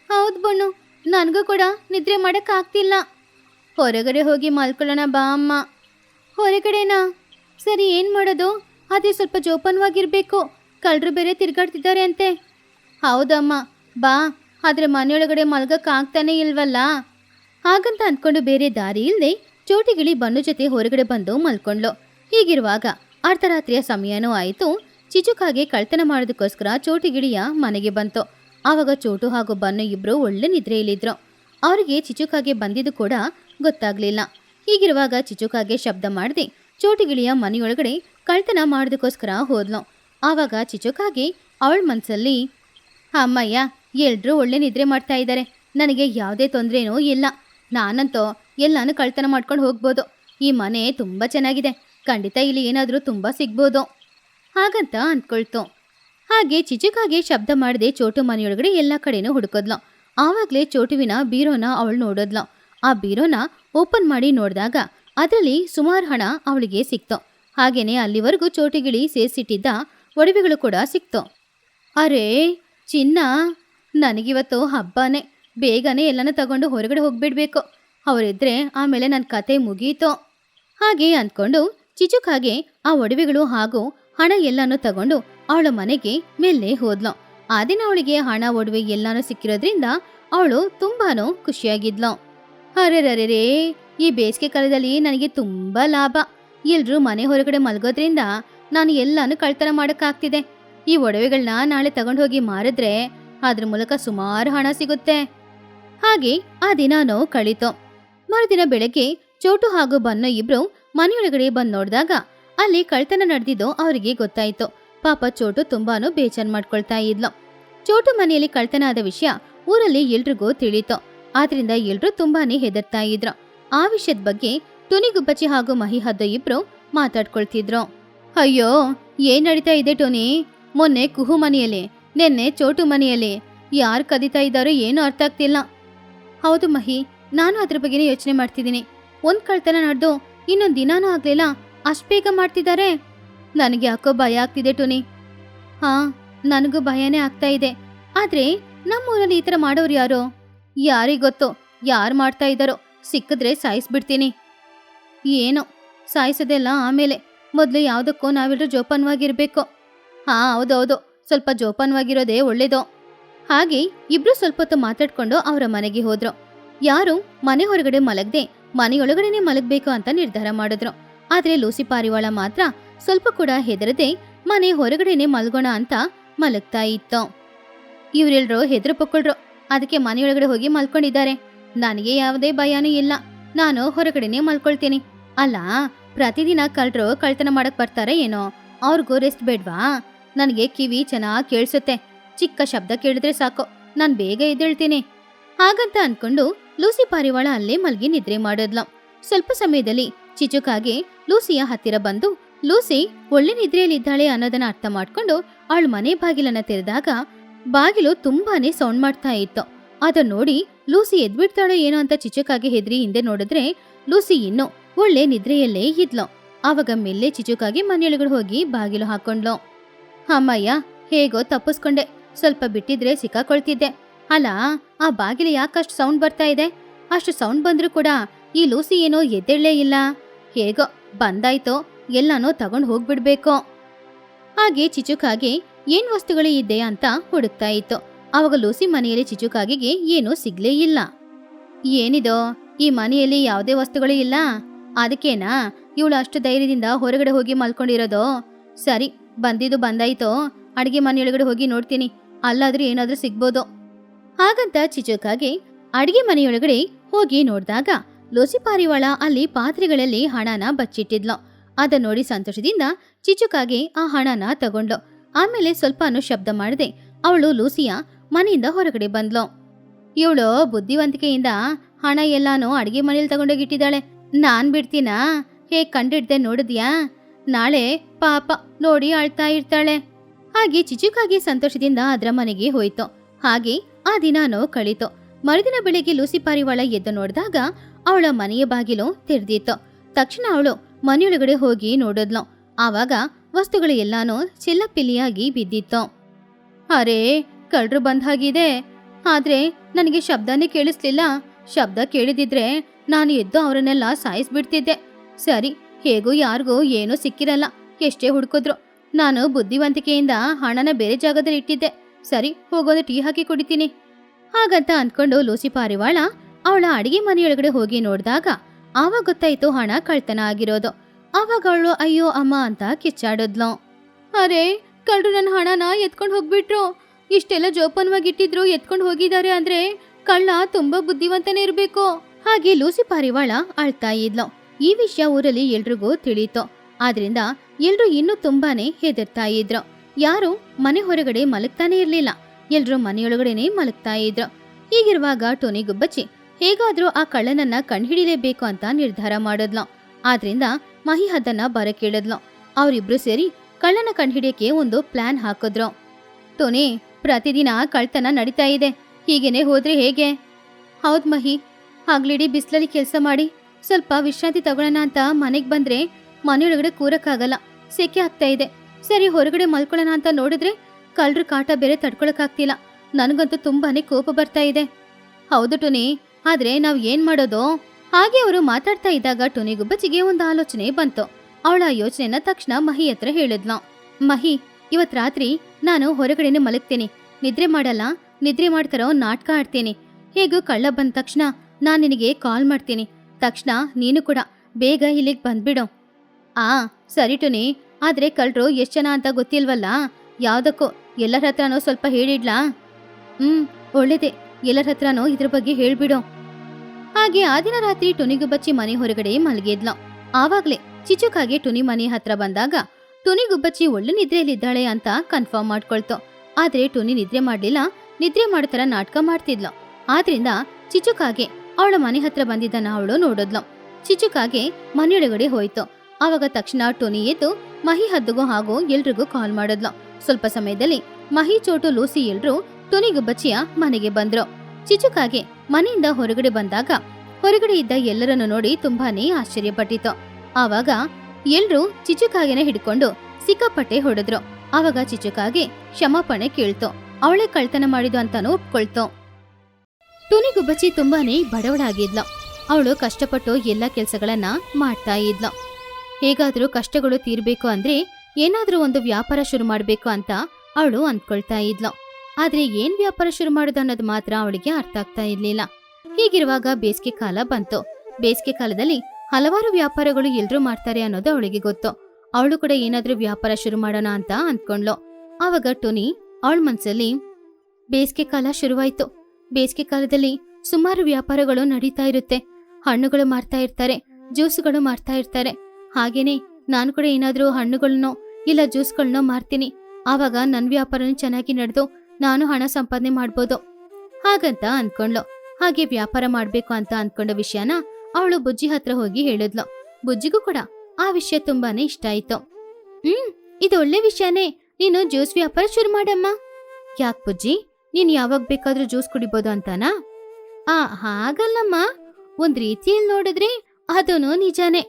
ಹೌದು ಬಣ್ಣು ನನಗೂ ಕೂಡ ನಿದ್ರೆ ಮಾಡಕ್ ಆಗ್ತಿಲ್ಲ. ಹೊರಗಡೆ ಹೋಗಿ ಮಲ್ಕೊಳ್ಳೋಣ ಬಾ ಅಮ್ಮ. ಹೊರಗಡೆನಾ? ಸರಿ, ಏನು ಮಾಡೋದು? ಅದೇ ಸ್ವಲ್ಪ ಜೋಪಾನವಾಗಿರಬೇಕು. ಕಳ್ಳರು ಬೇರೆ ತಿರುಗಾಡ್ತಿದ್ದಾರೆ ಅಂತೆ. ಹೌದಮ್ಮ. ಬಾ, ಆದರೆ ಮನೆಯೊಳಗಡೆ ಮಲ್ಗಕ್ಕೆ ಆಗ್ತಾನೇ ಇಲ್ವಲ್ಲ? ಹಾಗಂತ ಅಂದ್ಕೊಂಡು ಬೇರೆ ದಾರಿ ಇಲ್ಲದೆ ಚೋಟಿಗಿಳಿ ಬನ್ನು ಜೊತೆ ಹೊರಗಡೆ ಬಂದು ಮಲ್ಕೊಂಡ್ಲು ಹೀಗಿರುವಾಗ ಅರ್ಧರಾತ್ರಿಯ ಸಮಯನೂ ಆಯಿತು. ಚಿಚುಕಾಗೆ ಕಳ್ತನ ಮಾಡೋದಕ್ಕೋಸ್ಕರ ಚೋಟಿಗಿಳಿಯ ಮನೆಗೆ ಬಂತು. ಆವಾಗ ಚೋಟು ಹಾಗೂ ಬನ್ನು ಇಬ್ಬರು ಒಳ್ಳೆ ನಿದ್ರೆಯಲ್ಲಿದ್ರು. ಅವರಿಗೆ ಚಿಚುಕಾಗೆ ಬಂದಿದ್ದು ಕೂಡ ಗೊತ್ತಾಗ್ಲಿಲ್ಲ. ಹೀಗಿರುವಾಗ ಚಿಚುಕಾಗೆ ಶಬ್ದ ಮಾಡದೆ ಚೋಟಿಗಿಳಿಯ ಮನೆಯೊಳಗಡೆ ಕಳ್ತನ ಮಾಡೋದಕ್ಕೋಸ್ಕರ ಹೋದ್ಲು. ಆವಾಗ ಚಿಚುಕಾಗಿ ಅವಳ ಮನಸ್ಸಲ್ಲಿ ಅಮ್ಮಯ್ಯ ಎಲ್ಲರೂ ಒಳ್ಳೆ ನಿದ್ರೆ ಮಾಡ್ತಾ ಇದ್ದಾರೆ. ನನಗೆ ಯಾವುದೇ ತೊಂದರೆನೂ ಇಲ್ಲ. ನಾನಂತೂ ಎಲ್ಲಾನು ಕಳ್ತನ ಮಾಡ್ಕೊಂಡು ಹೋಗ್ಬೋದು. ಈ ಮನೆ ತುಂಬ ಚೆನ್ನಾಗಿದೆ. ಖಂಡಿತ ಇಲ್ಲಿ ಏನಾದರೂ ತುಂಬ ಸಿಗ್ಬೋದು. ಹಾಗಂತ ಅಂದ್ಕೊಳ್ತು. ಹಾಗೆ ಚಿಚುಕಾಗೆ ಶಬ್ದ ಮಾಡದೆ ಚೋಟು ಮನೆಯೊಳಗಡೆ ಎಲ್ಲ ಕಡೆನೂ ಹುಡುಕದ್ಲು. ಆವಾಗಲೇ ಚೋಟುವಿನ ಬೀರೋನ ಅವಳು ನೋಡಿದ್ಲು. ಆ ಬೀರೋನ ಓಪನ್ ಮಾಡಿ ನೋಡಿದಾಗ ಅದರಲ್ಲಿ ಸುಮಾರು ಹಣ ಅವಳಿಗೆ ಸಿಕ್ತು. ಹಾಗೇನೆ ಅಲ್ಲಿವರೆಗೂ ಚೋಟಿಗಿಳಿ ಸೇರಿಸಿಟ್ಟಿದ್ದ ಒಡವೆಗಳು ಕೂಡ ಸಿಕ್ತು. ಅರೇ, ಚಿನ್ನ, ನನಗಿವತ್ತು ಹಬ್ಬನೇ. ಬೇಗನೆ ಎಲ್ಲನ ತಗೊಂಡು ಹೊರಗಡೆ ಹೋಗ್ಬಿಡ್ಬೇಕು. ಅವರಿದ್ರೆ ಆಮೇಲೆ ನನ್ನ ಕತೆ ಮುಗೀತು. ಹಾಗೆ ಅಂದ್ಕೊಂಡು ಚಿಚುಕಾಗೆ ಆ ಒಡವೆಗಳು ಹಾಗೂ ಹಣ ಎಲ್ಲಾನು ತಗೊಂಡು ಅವಳ ಮನೆಗೆ ಮೇಲೆ ಹೋದ್ಲು. ಆ ದಿನ ಅವಳಿಗೆ ಹಣ, ಒಡವೆ ಎಲ್ಲಾನು ಸಿಕ್ಕಿರೋದ್ರಿಂದ ಅವಳು ತುಂಬಾನು ಖುಷಿಯಾಗಿದ್ಲು. ಅರೆರರೆ ಈ ಬೇಸಿಗೆ ಕಾಲದಲ್ಲಿ ನನಗೆ ತುಂಬಾ ಲಾಭ. ಎಲ್ರೂ ಮನೆ ಹೊರಗಡೆ ಮಲಗೋದ್ರಿಂದ ನಾನು ಎಲ್ಲಾನು ಕಳ್ತನ ಮಾಡಕ್ಕಾಗ್ತಿದೆ. ಈ ಒಡವೆಗಳನ್ನ ನಾಳೆ ತಗೊಂಡು ಹೋಗಿ ಮಾರಿದ್ರೆ ಅದ್ರ ಮೂಲಕ ಸುಮಾರು ಹಣ ಸಿಗುತ್ತೆ. ಹಾಗೆ ಆ ದಿನಾನೋ ಕಳೀತು. ಮರುದಿನ ಬೆಳಗ್ಗೆ ಚೋಟು ಹಾಗೂ ಬನ್ನು ಇಬ್ರು ಮನೆಯೊಳಗಡೆ ಬಂದು ನೋಡಿದಾಗ ಅಲ್ಲಿ ಕಳ್ತನ ನಡೆದಿದ್ದು ಅವರಿಗೆ ಗೊತ್ತಾಯ್ತು. ಪಾಪ ಚೋಟು ತುಂಬಾನು ಬೇಜಾರು ಮಾಡ್ಕೊಳ್ತಾ ಇದ್ಲು. ಚೋಟು ಮನೆಯಲ್ಲಿ ಕಳ್ತನ ಆದ ವಿಷಯ ಊರಲ್ಲಿ ಎಲ್ರಿಗೂ ತಿಳಿತು. ಆದ್ರಿಂದ ಎಲ್ರೂ ತುಂಬಾನೇ ಹೆದರ್ತಾ ಇದ್ರು. ಆ ವಿಷಯದ ಬಗ್ಗೆ ಟುನಿಗುಬ್ಬಚ್ಚಿ ಹಾಗೂ ಮಹಿಹದ್ದು ಇಬ್ರು ಮಾತಾಡ್ಕೊಳ್ತಿದ್ರು. ಅಯ್ಯೋ, ಏನ್ ನಡೀತಾ ಇದೆ ಟೋನಿ? ಮೊನ್ನೆ ಕುಹು ಮನೆಯಲ್ಲಿ, ನಿನ್ನೆ ಚೋಟು ಮನೆಯಲ್ಲಿ. ಯಾರು ಕದೀತಾ ಇದ್ದಾರೋ ಏನೂ ಅರ್ಥ ಆಗ್ತಿಲ್ಲ. ಹೌದು ಮಹಿ, ನಾನು ಅದ್ರ ಬಗ್ಗೆನೇ ಯೋಚನೆ ಮಾಡ್ತಿದ್ದೀನಿ. ಒಂದ್ ಕಳ್ತನ ನಡೆದು ಇನ್ನೊಂದ್ ದಿನಾನೂ ಆಗ್ಲಿಲ್ಲ. ಅಷ್ಟ್ ಬೇಗ ಮಾಡ್ತಿದ್ದಾರೆ ನನಗೆ ಯಾಕೋ ಭಯ ಆಗ್ತಿದೆ ಟೋನಿ. ಹಾ, ನನಗೂ ಭಯನೇ ಆಗ್ತಾ ಇದೆ. ಆದ್ರೆ ನಮ್ಮೂರಲ್ಲಿ ಈ ಥರ ಮಾಡೋರು ಯಾರೋ? ಯಾರಿಗ್ ಗೊತ್ತು? ಯಾರು ಮಾಡ್ತಾ ಇದ್ದಾರೋ? ಸಿಕ್ಕಿದ್ರೆ ಸಾಯಿಸ್ಬಿಡ್ತೀನಿ. ಏನೋ, ಸಾಯಿಸೋದೆಲ್ಲ ಆಮೇಲೆ. ಮೊದಲು ಯಾವುದಕ್ಕೂ ನಾವೆಲ್ಲರೂ ಜೋಪಾನವಾಗಿರ್ಬೇಕು. ಹಾ, ಹೌದೌದು, ಸ್ವಲ್ಪ ಜೋಪಾನವಾಗಿರೋದೇ ಒಳ್ಳೇದು. ಹಾಗೆ ಇಬ್ರು ಸ್ವಲ್ಪ ಹೊತ್ತು ಮಾತಾಡ್ಕೊಂಡು ಅವರ ಮನೆಗೆ ಹೋದ್ರು. ಯಾರು, ಮನೆ ಹೊರಗಡೆ ಮಲಗದೆ ಮನೆಯೊಳಗಡೆನೆ ಮಲಗಬೇಕು ಅಂತ ನಿರ್ಧಾರ ಮಾಡಿದ್ರು. ಆದ್ರೆ ಲೂಸಿ ಪಾರಿವಾಳ ಮಾತ್ರ ಸ್ವಲ್ಪ ಕೂಡ ಹೆದರದೆ ಮನೆ ಹೊರಗಡೆನೆ ಮಲಗೋಣ ಅಂತ ಮಲಗ್ತಾ ಇತ್ತು. ಇವರೆಲ್ಲರೂ ಹೆದರು ಪಕ್ಕೊಳ್ರು ಅದಕ್ಕೆ ಮನೆಯೊಳಗಡೆ ಹೋಗಿ ಮಲ್ಕೊಂಡಿದ್ದಾರೆ. ನನಗೆ ಯಾವುದೇ ಭಯನೂ ಇಲ್ಲ. ನಾನು ಹೊರಗಡೆನೆ ಮಲ್ಕೊಳ್ತೀನಿ. ಅಲ್ಲ, ಪ್ರತಿದಿನ ಕಳ್ಳರು ಕಳ್ತನ ಮಾಡಕ್ ಬರ್ತಾರೆ ಏನೋ? ಅವ್ರಿಗೂ ರೆಸ್ಟ್ ಬೇಡ್ವಾ? ನನಗೆ ಕಿವಿ ಚೆನ್ನಾಗಿ ಕೇಳಿಸುತ್ತೆ. ಚಿಕ್ಕ ಶಬ್ದ ಕೇಳಿದ್ರೆ ಸಾಕು. ನಾನು ಬೇಗ ಎದ್ದೇಳ್ತೀನಿ. ಹಾಗಂತ ಅನ್ಕೊಂಡು ಲೂಸಿ ಪಾರಿವಾಳ ಅಲ್ಲೇ ಮಲ್ಗಿ ನಿದ್ರೆ ಮಾಡಿದ್ಲು. ಸ್ವಲ್ಪ ಸಮಯದಲ್ಲಿ ಚಿಚುಕಾಗಿ ಲೂಸಿಯ ಹತ್ತಿರ ಬಂದು, ಲೂಸಿ, ಒಳ್ಳೆ ನಿದ್ರೆಯಲ್ಲಿದ್ದಾಳೆ ಅನ್ನೋದನ್ನ ಅರ್ಥ ಮಾಡ್ಕೊಂಡು ಅವಳ ಮನೆ ಬಾಗಿಲನ್ನ ತೆರೆದಾಗ ಬಾಗಿಲು ತುಂಬಾನೇ ಸೌಂಡ್ ಮಾಡ್ತಾ ಇತ್ತು. ಅದನ್ನ ನೋಡಿ ಲೂಸಿ ಎದ್ಬಿಡ್ತಾಳೆ ಏನೋ ಅಂತ ಚಿಚುಕಾಗಿ ಹೆದ್ರಿ ಹಿಂದೆ ನೋಡಿದ್ರೆ ಲೂಸಿ ಇನ್ನು ಒಳ್ಳೆ ನಿದ್ರೆಯಲ್ಲೇ ಇದ್ಲೋ. ಆವಾಗ ಮೆಲ್ಲೆ ಚಿಚುಕಾಗಿ ಮನೆಯೊಳಗಡೆ ಹೋಗಿ ಬಾಗಿಲು ಹಾಕೊಂಡ್ಲು. ಅಮ್ಮಯ್ಯ, ಹೇಗೋ ತಪ್ಪಿಸ್ಕೊಂಡೆ. ಸ್ವಲ್ಪ ಬಿಟ್ಟಿದ್ರೆ ಸಿಕ್ಕಾಕೊಳ್ತಿದ್ದೆ. ಅಲ್ಲ, ಆ ಬಾಗಿಲು ಯಾಕಷ್ಟು ಸೌಂಡ್ ಬರ್ತಾ ಇದೆ? ಅಷ್ಟು ಸೌಂಡ್ ಬಂದ್ರೂ ಕೂಡ ಈ ಲೂಸಿ ಏನೋ ಎದ್ದೇಳೇ ಇಲ್ಲ. ಹೇಗೋ, ಬಂದಾಯ್ತೋ, ಎಲ್ಲಾನೋ ತಗೊಂಡು ಹೋಗ್ಬಿಡ್ಬೇಕು. ಹಾಗೆ ಚಿಚುಕಾಗಿ ಏನ್ ವಸ್ತುಗಳು ಇದೆ ಅಂತ ಹುಡುಕ್ತಾ ಇತ್ತು. ಅವಾಗ ಲೂಸಿ ಮನೆಯಲ್ಲಿ ಚಿಚುಕಾಗಿಗೆ ಏನೂ ಸಿಗ್ಲೇ ಇಲ್ಲ. ಏನಿದೋ, ಈ ಮನೆಯಲ್ಲಿ ಯಾವುದೇ ವಸ್ತುಗಳು ಇಲ್ಲ. ಅದಕ್ಕೇನಾ, ಇವಳು ಅಷ್ಟು ಧೈರ್ಯದಿಂದ ಹೊರಗಡೆ ಹೋಗಿ ಮಲ್ಕೊಂಡಿರೋದೋ? ಸರಿ, ಬಂದಿದ್ದು ಬಂದಾಯ್ತೋ? ಅಡಿಗೆ ಮನೆಯೊಳಗಡೆ ಹೋಗಿ ನೋಡ್ತೀನಿ. ಅಲ್ಲಾದ್ರೂ ಏನಾದ್ರೂ ಸಿಗ್ಬೋದು? ಹಾಗಂತ ಚಿಚುಕಾಗಿ ಅಡಿಗೆ ಮನೆಯೊಳಗಡೆ ಹೋಗಿ ನೋಡಿದಾಗ ಲೋಸಿ ಪಾರಿವಾಳ ಅಲ್ಲಿ ಪಾತ್ರೆಗಳಲ್ಲಿ ಹಣನ ಬಚ್ಚಿಟ್ಟಿದ್ಲು. ಅದನ್ನ ನೋಡಿ ಸಂತೋಷದಿಂದ ಚಿಚುಕಾಗಿ ಆ ಹಣನ ತಗೊಂಡ್ಲು. ಆಮೇಲೆ ಸ್ವಲ್ಪನೂ ಶಬ್ದ ಮಾಡದೆ ಅವಳು ಲೂಸಿಯ ಮನೆಯಿಂದ ಹೊರಗಡೆ ಬಂದ್ಲು. ಇವಳು ಬುದ್ಧಿವಂತಿಕೆಯಿಂದ ಹಣ ಎಲ್ಲಾನು ಅಡಿಗೆ ಮನೇಲಿ ತಗೊಂಡೋಗಿಟ್ಟಿದ್ದಾಳೆ. ನಾನ್ ಬಿಡ್ತೀನಾ? ಹೇಗ್ ಕಂಡಿಡ್ದೆ ನೋಡಿದ್ಯಾ? ನಾಳೆ ಪಾಪ ನೋಡಿ ಅಳ್ತಾ ಇರ್ತಾಳೆ. ಹಾಗೆ ಚಿಚುಕಾಗಿ ಸಂತೋಷದಿಂದ ಅದರ ಮನೆಗೆ ಹೋಯ್ತು. ಹಾಗೆ ಆ ದಿನಾನೋ ಕಳೀತು. ಮರುದಿನ ಬೆಳಿಗ್ಗೆ ಲೂಸಿ ಪಾರಿವಾಳ ಎದ್ದು ನೋಡಿದಾಗ ಅವಳ ಮನೆಯ ಬಾಗಿಲು ತೆರೆದಿತ್ತು. ತಕ್ಷಣ ಅವಳು ಮನೆಯೊಳಗಡೆ ಹೋಗಿ ನೋಡಿದ್ಲು. ಆವಾಗ ವಸ್ತುಗಳು ಎಲ್ಲಾನು ಚಿಲ್ಲಪಿಲ್ಲಿಯಾಗಿ ಬಿದ್ದಿತ್ತು. ಅರೇ ಕಳ್ರು ಬಂದ್ ಹಾಗಿದೆ. ಆದ್ರೆ ನನಗೆ ಶಬ್ದನೇ ಕೇಳಿಸ್ಲಿಲ್ಲ. ಶಬ್ದ ಕೇಳಿದಿದ್ರೆ ನಾನು ಎದ್ದು ಅವರನ್ನೆಲ್ಲ ಸಾಯಿಸ್ಬಿಡ್ತಿದ್ದೆ. ಸರಿ, ಹೇಗೂ ಯಾರಿಗೂ ಏನೂ ಸಿಕ್ಕಿರಲ್ಲ, ಎಷ್ಟೇ ಹುಡ್ಕಿದ್ರು. ನಾನು ಬುದ್ಧಿವಂತಿಕೆಯಿಂದ ಹಣನ ಬೇರೆ ಜಾಗದಲ್ಲಿ ಇಟ್ಟಿದ್ದೆ. ಸರಿ, ಹೋಗೋದು ಟೀ ಹಾಕಿ ಕುಡಿತೀನಿ. ಹಾಗಂತ ಅಂದ್ಕೊಂಡು ಲೂಸಿ ಪಾರಿವಾಳ ಅವಳ ಅಡಿಗೆ ಮನೆಯೊಳಗಡೆ ಹೋಗಿ ನೋಡಿದಾಗ ಆವಾಗ ಗೊತ್ತಾಯ್ತು ಹಣ ಕಳ್ತನ ಆಗಿರೋದು. ಆವಾಗ ಅವಳು, ಅಯ್ಯೋ, ಅಮ್ಮ ಅಂತ ಕಿಚ್ಚಾಡಿದ್ಲು. ಅರೆ ಕಳ್ರು ನನ್ನ ಹಣನ ಎತ್ಕೊಂಡು ಹೋಗ್ಬಿಟ್ರು. ಇಷ್ಟೆಲ್ಲ ಜೋಪಾನವಾಗಿ ಇಟ್ಟಿದ್ರು ಎತ್ಕೊಂಡು ಹೋಗಿದ್ದಾರೆ ಅಂದ್ರೆ ಕಳ್ಳ ತುಂಬಾ ಬುದ್ಧಿವಂತನೇ ಇರ್ಬೇಕು. ಹಾಗೆ ಲೂಸಿ ಪಾರಿವಾಳ ಅಳ್ತಾ ಇದ್ಲು. ಈ ವಿಷಯ ಊರಲ್ಲಿ ಎಲ್ರಿಗೂ ತಿಳಿಯಿತು. ಆದ್ರಿಂದ ಎಲ್ರು ಇನ್ನೂ ತುಂಬಾನೇ ಹೆದರ್ತಾ ಇದ್ರು. ಯಾರು ಮನೆ ಹೊರಗಡೆ ಮಲಗ್ತಾನೆ ಇರ್ಲಿಲ್ಲ. ಎಲ್ರು ಮನೆಯೊಳಗಡೆನೆ ಮಲಗ್ತಾ ಇದ್ರು. ಹೀಗಿರುವಾಗ ಟೋನಿ ಗುಬ್ಬಚ್ಚಿ, ಹೇಗಾದ್ರೂ ಆ ಕಳ್ಳನನ್ನ ಕಂಡ್ಹಿಡಿಲೇಬೇಕು ಅಂತ ನಿರ್ಧಾರ ಮಾಡಿದ್ಲು. ಆದ್ರಿಂದ ಮಹಿ ಹದ್ದನ್ನ ಬರ ಕೇಳಿದ್ಲು ಅವರಿಬ್ರು ಸೇರಿ ಕಳ್ಳನ ಕಂಡ್ಹಿಡಿಯಕ್ಕೆ ಒಂದು ಪ್ಲಾನ್ ಹಾಕಿದ್ರು. ಟೋನಿ ಪ್ರತಿದಿನ ಕಳ್ತನ ನಡೀತಾ ಇದೆ. ಹೀಗೇನೆ ಹೋದ್ರೆ ಹೇಗೆ? ಹೌದ್ ಮಹಿ ಹಗ್ಲಿಡಿ ಬಿಸ್ಲಲ್ಲಿ ಕೆಲಸ ಮಾಡಿ, ಸ್ವಲ್ಪ ವಿಶ್ರಾಂತಿ ತಗೊಳ್ಳೋಣ ಅಂತ ಮನೆಗೆ ಬಂದ್ರೆ ಮನೆಯೊಳಗಡೆ ಕೂರಕ್ಕಾಗಲ್ಲ. ಸೆಕೆ ಆಗ್ತಾ ಇದೆ. ಸರಿ, ಹೊರಗಡೆ ಮಲ್ಕೊಳ್ಳೋಣ ಅಂತ ನೋಡಿದ್ರೆ ಕಳ್ರ ಕಾಟ ಬೇರೆ ತಡ್ಕೊಳಕ್ಕಾಗ್ತಿಲ್ಲ. ನನಗಂತೂ ತುಂಬಾನೇ ಕೋಪ ಬರ್ತಾ ಇದೆ. ಹೌದು ಟುನಿ, ಆದ್ರೆ ನಾವ್ ಏನ್ ಮಾಡೋದು? ಹಾಗೆ ಅವರು ಮಾತಾಡ್ತಾ ಇದ್ದಾಗ ಟುನಿ ಗುಬ್ಬಚ್ಚಿಗೆ ಒಂದು ಆಲೋಚನೆ ಬಂತು. ಅವಳ ಯೋಚನೆನ ತಕ್ಷಣ ಮಹಿ ಹತ್ರ ಹೇಳಿದ್ಲು. ಮಹಿ, ಇವತ್ ರಾತ್ರಿ ನಾನು ಹೊರಗಡೆನೆ ಮಲಗ್ತೀನಿ. ನಿದ್ರೆ ಮಾಡಲ್ಲ. ನಿದ್ರೆ ಮಾಡ್ತಾರೋ ನಾಟಕ ಆಡ್ತೀನಿ. ಹೇಗೂ ಕಳ್ಳ ಬಂದ ತಕ್ಷಣ ನಾನು ನಿನಗೆ ಕಾಲ್ ಮಾಡ್ತೀನಿ. ತಕ್ಷಣ ನೀನು ಕೂಡ ಬೇಗ ಇಲ್ಲಿಗೆ ಬಂದ್ಬಿಡು. ಆ, ಸರಿ ಟುನಿ. ಆದ್ರೆ ಕಳ್ರು ಎಷ್ಟ್ ಜನ ಅಂತ ಗೊತ್ತಿಲ್ವಲ್ಲ? ಯಾವುದಕ್ಕೋ ಎಲ್ಲರ ಹತ್ರನೂ ಸ್ವಲ್ಪ ಹೇಳಿಡ್ಲಾ? ಹ್ಮ್, ಒಳ್ಳೇದೆ. ಎಲ್ಲರ ಹತ್ರನೂ ಇದ್ರ ಬಗ್ಗೆ ಹೇಳ್ಬಿಡು. ಹಾಗೆ ಆ ದಿನ ರಾತ್ರಿ ಟುನಿಗು ಬಚ್ಚಿ ಮನೆ ಹೊರಗಡೆ ಮಲಗಿದ್ಲ. ಆವಾಗ್ಲೇ ಚಿಚುಕಾಗೆ ಟುನಿ ಮನೆ ಹತ್ರ ಬಂದಾಗ ಟುನಿಗುಬ್ಬಚ್ಚಿ ಒಳ್ಳೆ ನಿದ್ರೆಯಲ್ಲಿದ್ದಾಳೆ ಅಂತ ಕನ್ಫರ್ಮ್ ಮಾಡ್ಕೊಳ್ತು. ಆದ್ರೆ ಟುನಿ ನಿದ್ರೆ ಮಾಡ್ಲಿಲ್ಲ, ನಿದ್ರೆ ಮಾಡೋ ತರ ನಾಟಕ ಮಾಡ್ತಿದ್ಲು. ಆದ್ರಿಂದ ಚಿಚುಕಾಗೆ ಅವಳ ಮನೆ ಹತ್ರ ಬಂದಿದ್ದನ್ನ ಅವಳು ನೋಡಿದ್ಲು. ಚಿಚುಕಾಗೆ ಮನೆಯೊಳಗಡೆ ಹೋಯ್ತು. ಆವಾಗ ತಕ್ಷಣ ಟುನಿ ಎದ್ದು ಮಹಿ ಹದ್ದುಗೂ ಹಾಗೂ ಎಲ್ರಿಗೂ ಕಾಲ್ ಮಾಡಿದ್ಲು. ಸ್ವಲ್ಪ ಸಮಯದಲ್ಲಿ ಮಹಿ, ಚೋಟು, ಲೂಸಿ ಎಲ್ರು ಟುನಿಗುಬ್ಬಚ್ಚಿಯ ಮನೆಗೆ ಬಂದ್ರು. ಚಿಚುಕಾಗೆ ಮನೆಯಿಂದ ಹೊರಗಡೆ ಬಂದಾಗ ಹೊರಗಡೆ ಇದ್ದ ಎಲ್ಲರನ್ನು ನೋಡಿ ತುಂಬಾನೇ ಆಶ್ಚರ್ಯಪಟ್ಟಿತು ಆವಾಗ ಎಲ್ರೂ ಚಿಚುಕಾಗೆನ ಹಿಡ್ಕೊಂಡು ಸಿಕ್ಕಾಪಟ್ಟೆ ಹೊಡೆದ್ರು. ಆವಾಗ ಚಿಚುಕಾಗೆ ಕ್ಷಮಾಪಣೆ ಕೇಳ್ತು. ಅವಳೇ ಕಳ್ತನ ಮಾಡಿದ್ದು ಅಂತಾನು ಒಪ್ಕೊಳ್ತು. ಟುನಿಗುಬ್ಬಚ್ಚಿ ತುಂಬಾನೇ ಬಡವಳಾಗಿದ್ಲು. ಅವಳು ಕಷ್ಟಪಟ್ಟು ಎಲ್ಲ ಕೆಲಸಗಳನ್ನ ಮಾಡ್ತಾ ಇದ್ಲು. ಹೇಗಾದ್ರೂ ಕಷ್ಟಗಳು ತೀರ್ಬೇಕು ಅಂದ್ರೆ ಏನಾದ್ರೂ ಒಂದು ವ್ಯಾಪಾರ ಶುರು ಮಾಡ್ಬೇಕು ಅಂತ ಅವಳು ಅಂದ್ಕೊಳ್ತಾ ಇದ್ಲು. ಆದ್ರೆ ಏನ್ ವ್ಯಾಪಾರ ಶುರು ಮಾಡೋದು ಅನ್ನೋದು ಮಾತ್ರ ಅವಳಿಗೆ ಅರ್ಥ ಆಗ್ತಾ ಇರ್ಲಿಲ್ಲ. ಹೀಗಿರುವಾಗ ಬೇಸಿಗೆ ಕಾಲ ಬಂತು. ಬೇಸಿಗೆ ಕಾಲದಲ್ಲಿ ಹಲವಾರು ವ್ಯಾಪಾರಗಳು ಎಲ್ರೂ ಮಾಡ್ತಾರೆ ಅನ್ನೋದು ಅವಳಿಗೆ ಗೊತ್ತು. ಅವಳು ಕೂಡ ಏನಾದ್ರೂ ವ್ಯಾಪಾರ ಶುರು ಮಾಡೋಣ ಅಂತ ಅಂದ್ಕೊಂಡ್ಲು ಆವಾಗ ಟೋನಿ ಅವಳ ಮನ್ಸಲ್ಲಿ, ಬೇಸಿಗೆ ಕಾಲ ಶುರುವಾಯ್ತು. ಬೇಸಿಗೆ ಕಾಲದಲ್ಲಿ ಸುಮಾರು ವ್ಯಾಪಾರಗಳು ನಡೀತಾ ಇರುತ್ತೆ. ಹಣ್ಣುಗಳು ಮಾರ್ತಾ ಇರ್ತಾರೆ, ಜ್ಯೂಸ್ಗಳು ಮಾರ್ತಾ ಇರ್ತಾರೆ. ಹಾಗೇನೆ ನಾನು ಕೂಡ ಏನಾದ್ರೂ ಹಣ್ಣುಗಳನ್ನೋ ಇಲ್ಲ ಜ್ಯೂಸ್ಗಳನ್ನೋ ಮಾರ್ತೀನಿ. ಆವಾಗ ನನ್ನ ವ್ಯಾಪಾರನೂ ಚೆನ್ನಾಗಿ ನಡೆದು ನಾನು ಹಣ ಸಂಪಾದನೆ ಮಾಡ್ಬೋದು. ಹಾಗಂತ ಅನ್ಕೊಂಡ್ಲು ಹಾಗೆ ವ್ಯಾಪಾರ ಮಾಡ್ಬೇಕು ಅಂತ ಅನ್ಕೊಂಡ ವಿಷಯನ ಅವಳು ಬುಜ್ಜಿ ಹತ್ರ ಹೋಗಿ ಹೇಳಿದ್ಲು. ಬುಜ್ಜಿಗೂ ಕೂಡ ಆ ವಿಷಯ ತುಂಬಾನೇ ಇಷ್ಟ ಆಯ್ತು. ಹ್ಮ್, ಇದು ಒಳ್ಳೆ ವಿಷಯನೇ. ನೀನು ಜ್ಯೂಸ್ ವ್ಯಾಪಾರ ಶುರು ಮಾಡಮ್ಮ. ಯಾಕ್ ಬುಜ್ಜಿ? ನೀನ್ ಯಾವಾಗ ಬೇಕಾದ್ರೂ ಜ್ಯೂಸ್ ಕುಡಿಬೋದು ಅಂತಾನಾ? ಆ, ಹಾಗಲ್ಲಮ್ಮ. ಒಂದ್ ರೀತಿಯಲ್ಲಿ ನೋಡಿದ್ರೆ ಅದೂ ನಿಜಾನೇ.